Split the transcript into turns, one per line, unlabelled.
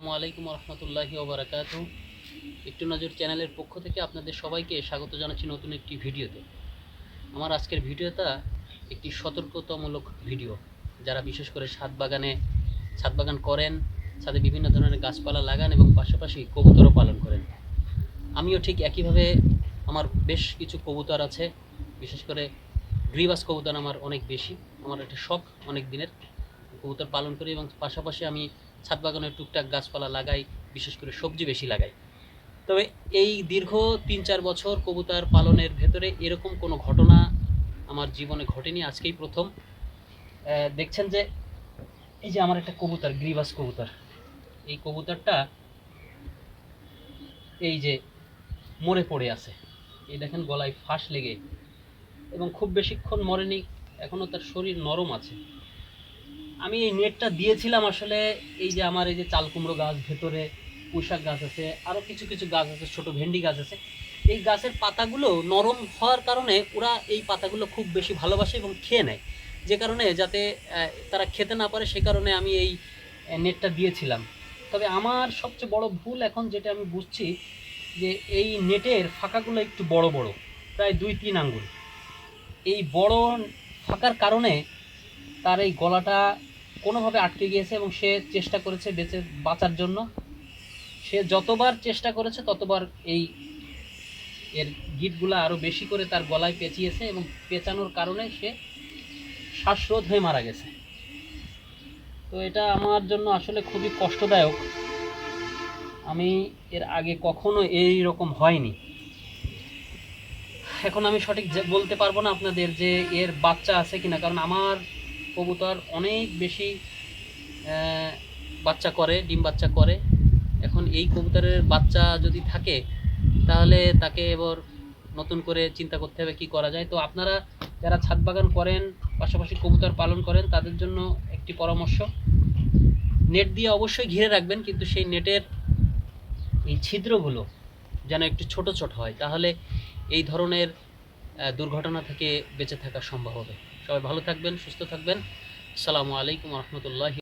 আসসালামু আলাইকুম রহমতুল্লাহি ওবরাকাত একটু নজর চ্যানেলের পক্ষ থেকে আপনাদের সবাইকে স্বাগত জানাচ্ছি নতুন একটি ভিডিওতে। আমার আজকের ভিডিওটা একটি সতর্কতামূলক ভিডিও, যারা বিশেষ করে ছাদ বাগানে, ছাদ বাগান করেন, ছাদে বিভিন্ন ধরনের গাছপালা লাগান এবং পাশাপাশি কবুতরও পালন করেন। আমিও ঠিক একইভাবে আমার বেশ কিছু কবুতর আছে, বিশেষ করে গ্রিবাস কবুতর আমার অনেক বেশি। আমার একটা শখ অনেক দিনের। কবুতর পালন করি এবং পাশাপাশি আমি ছাদ বাগানের টুকটাক গাছপালা লাগাই, বিশেষ করে সবজি বেশি লাগাই। তবে এই দীর্ঘ তিন চার বছর কবুতর পালনের ভেতরে এরকম কোনো ঘটনা আমার জীবনে ঘটেনি, আজকেই প্রথম। দেখছেন যে এই যে আমার একটা কবুতর, গ্রিবাস কবুতর। এই কবুতরটা এই যে মরে পড়ে আছে। এই দেখেন গলায় ফাঁস লেগে। এবং খুব বেশিক্ষণ মরেনি এখনও তার শরীর নরম আছে। আমি এই নেটটা দিয়েছিলাম আসলে এই যে আমার এই যে চাল কুমড়ো গাছ ভেতরে, পুঁইশাক গাছ আছে আরও কিছু কিছু গাছ আছে, ছোট ভেন্ডি গাছ আছে। এই গাছের পাতাগুলো নরম হওয়ার কারণে ওরা এই পাতাগুলো খুব বেশি ভালোবাসে এবং খেয়ে নেয়। যে কারণে যাতে তারা খেতে না পারে সে কারণে আমি এই নেটটা দিয়েছিলাম। তবে আমার সবচেয়ে বড় ভুল এখন যেটা আমি বুঝছি, যে এই নেটের ফাঁকাগুলো একটু বড় বড়, প্রায় দুই তিন আঙ্গুল। এই বড় ফাঁকার কারণে তার এই গলাটা কোনোভাবে আটকে গিয়েছে এবং সে চেষ্টা করেছে বেঁচে বাঁচার জন্য। সে যতবার চেষ্টা করেছে, ততবার এই এর গিটগুলো আরও বেশি করে তার গলায় পেঁচিয়েছে এবং পেঁচানোর কারণে সে শ্বাসরোধ হয়ে মারা গেছে। তো এটা আমার জন্য আসলে খুবই কষ্টদায়ক। আমি এর আগে কখনো এই রকম হয়নি। এখন আমি সঠিক বলতে পারব না আপনাদের যে এর বাচ্চা আছে কিনা, কারণ আমার কবুতর অনেক বেশি বাচ্চা করে, ডিম বাচ্চা করে। এখন এই কবুতরের বাচ্চা যদি থাকে, তাহলে তাকে এবার নতুন করে চিন্তা করতে হবে কি করা যায়। তো আপনারা যারা ছাদ বাগান করেন, পাশাপাশি কবুতর পালন করেন, তাদের জন্য একটি পরামর্শ। নেট দিয়ে অবশ্যই ঘিরে রাখবেন, কিন্তু সেই নেটের এই ছিদ্রগুলো যেন একটু ছোট ছোট হয়। তাহলে এই ধরনের দুর্ঘটনা থেকে বেঁচে থাকা সম্ভব হবে। সবাই ভালো থাকবেন সুস্থ থাকবেন। সালামু আলাইকুম রহমতুল্লাহ